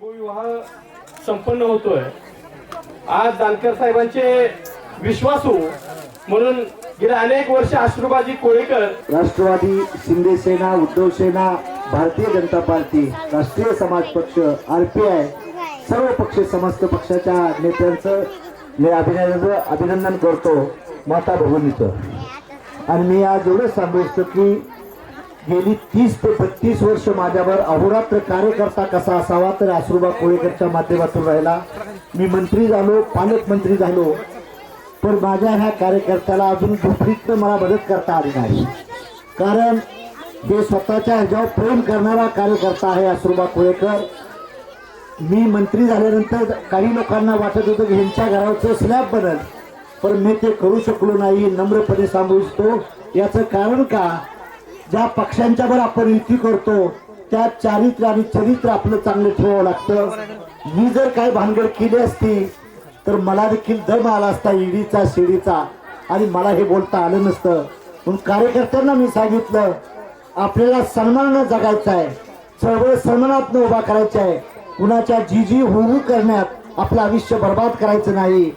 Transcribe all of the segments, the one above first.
विवाह संपन्न होतोय. आज जानकर साहेबांचे विश्वासू म्हणून गेल्या अनेक वर्ष अश्रुबाजी कोळेकर राष्ट्रवादी शिंदे सेना उद्धव सेना भारतीय जनता पार्टी राष्ट्रीय समाज पक्ष आरपीआय सर्व पक्ष समस्त पक्षाच्या नेत्यांचं मी अभिनंदन अभिनंदन करतो माता भवनीचं आणि मी आज एवढंच सांगू इच्छितो की गेली तीस ते बत्तीस वर्ष माझ्यावर अहोरात्र कार्यकर्ता कसा असावा तर आसरुबा कोळेकरच्या माध्यमातून राहिला. मी मंत्री झालो पालकमंत्री झालो. पण माझ्या ह्या कार्यकर्त्याला अजून दुसरीतनं मला मदत करता आली नाही. कारण जे स्वतःच्या ह्याच्यावर प्रेम करणारा कार्यकर्ता आहे आसरुबा कोळेकर. मी मंत्री झाल्यानंतर काही लोकांना वाटत होतं की ह्यांच्या घराचं स्लॅब बनल. पण मी ते करू शकलो नाही नम्रपणे सांगू इच्छितो. याचं कारण का? ज्या पक्षांच्यावर आपण युती करतो त्या चारित्र्य आणि चरित्र आपलं चांगलं ठेवावं लागतं. मी जर काही भानगड केली असती तर मला देखील दम आला असता ईडीचा शिडीचा. आणि मला हे बोलता आलं नसतं. म्हणून कार्यकर्त्यांना मी सांगितलं आपल्याला सन्मानानं जगायचं आहे. चळवळ सन्मानातनं उभा करायचा आहे. कुणाच्या जी जी हुहू करण्यात आपलं आयुष्य बर्बाद करायचं नाही.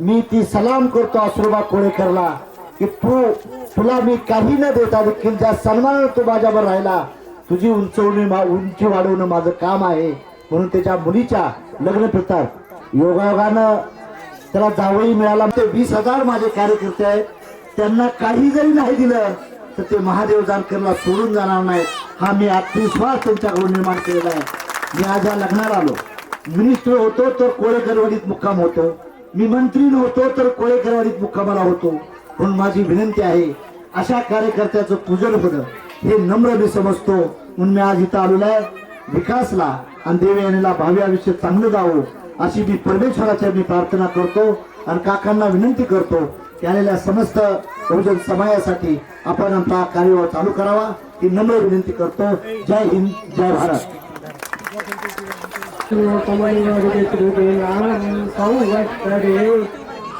मी ती सलाम करतो आसुरबा कोळेकरला. की तू तुला मी काही न देता देखील ज्या सन्मानानं तू माझ्यावर राहिला तुझी उंचवणी मा- उंची वाढवणं माझं काम आहे. म्हणून त्याच्या मुलीच्या लग्न फिरतात. योगायोगानं त्याला जावळी मिळाला. ते वीस हजार माझे कार्यकर्ते आहेत. त्यांना काही जरी नाही दिलं तर ते महादेव जानकरला सोडून जाणार नाही हा मी आत्मविश्वास त्यांच्याकडून निर्माण केलेला आहे. मी आज या लग्नाला आलो. मिनिस्टर होतो तर कोळेकरवाडीत मुक्काम होतो. मी मंत्री नव्हतो तर कोळेकरवाडीत मुक्कामाला होतो. म्हणून माझी विनंती आहे अशा कार्यकर्त्याचं पूजन होणं हे नम्र मी समजतो. म्हणून मी आज इथं आलेलो आहे. विकासला आणि देवयानीला भावी आयुष्य चांगलं जावं अशी मी परमेश्वराच्या मी प्रार्थना करतो आणि काकांना विनंती करतो की आलेल्या समस्त बहुजन समाजासाठी आपण आमचा कार्यवाह चालू करावा ही नम्र विनंती करतो. जय हिंद जय भारत.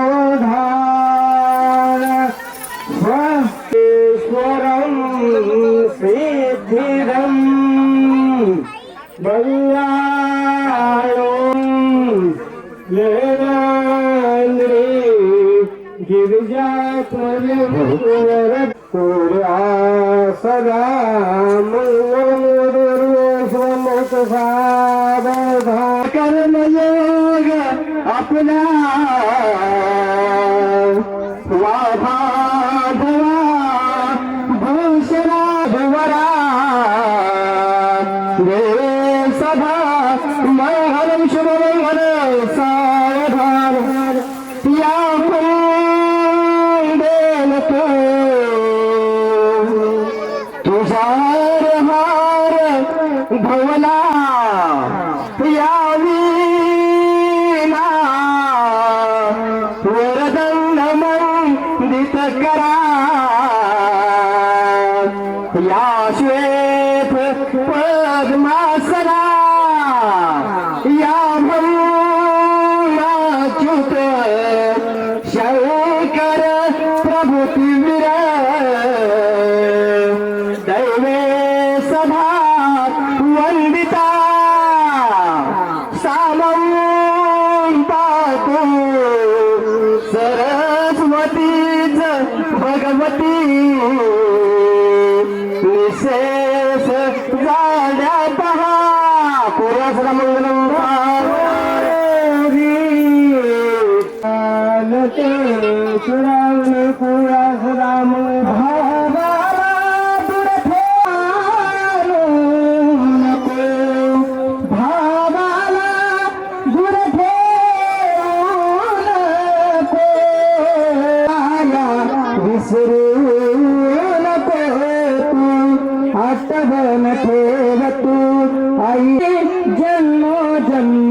सावधान। स्वस्तेश्वरं सिद्धिदम् लेदान्द्री लेनान्द्रे गिरिजात्मजपुरा सदा मंगलमोदर्वोषमोत सावधा कर्मयोग अपना मंगलम शुभमंगल सावधान। या देन तो। तुझार हार भवला। या वीणा वरदंड मंदित करा दैवे सभा वंदिता सामं पातु सरस्वतीच भगवती। विशेष जाड्या पहा। पुरासरा मंगलम श्रावण पुरा राम आठवण ठेव तू आई जन्म जन्म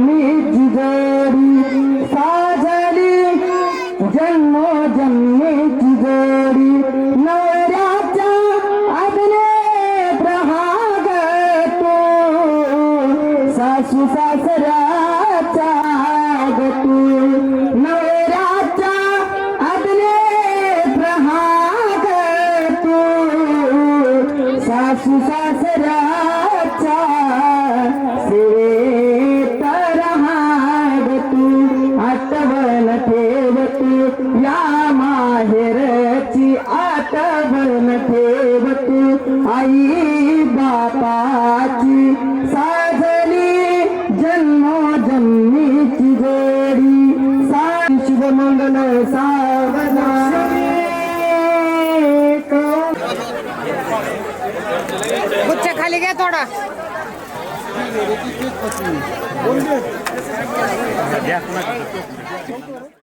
खाली घ्या थोडा.